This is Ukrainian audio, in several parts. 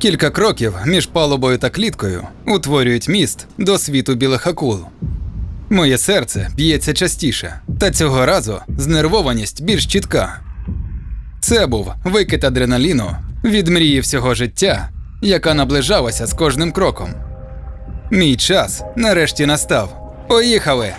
Кілька кроків між палубою та кліткою утворюють міст до світу білих акул. Моє серце б'ється частіше, та цього разу знервованість більш чітка. Це був викид адреналіну від мрії всього життя, яка наближалася з кожним кроком. Мій час нарешті настав. Поїхали!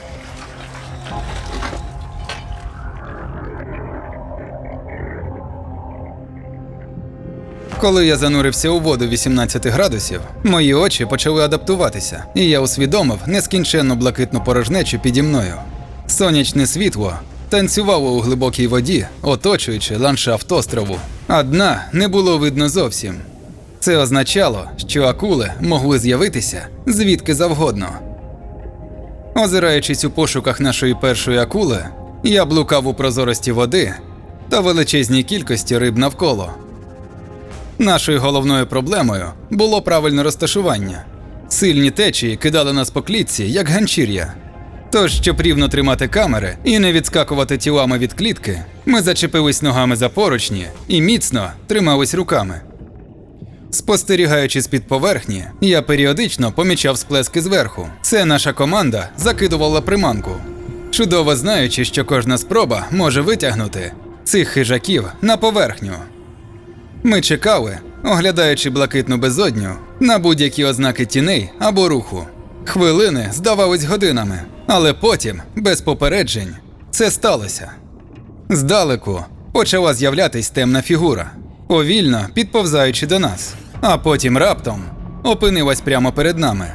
Коли я занурився у воду 18 градусів, мої очі почали адаптуватися, і я усвідомив нескінченну блакитну порожнечу піді мною. Сонячне світло танцювало у глибокій воді, оточуючи ландшафт острову, а дна не було видно зовсім. Це означало, що акули могли з'явитися звідки завгодно. Озираючись у пошуках нашої першої акули, я блукав у прозорості води та величезній кількості риб навколо. Нашою головною проблемою було правильне розташування. Сильні течії кидали нас по клітці, як ганчір'я. Тож, щоб рівно тримати камери і не відскакувати тілами від клітки, ми зачепились ногами за поручні і міцно тримались руками. Спостерігаючи з-під поверхні, я періодично помічав сплески зверху. Це наша команда закидувала приманку, чудово знаючи, що кожна спроба може витягнути цих хижаків на поверхню. Ми чекали, оглядаючи блакитну безодню на будь-які ознаки тіней або руху. Хвилини здавались годинами, але потім, без попереджень, це сталося. Здалеку почала з'являтись темна фігура, повільно підповзаючи до нас, а потім раптом опинилась прямо перед нами.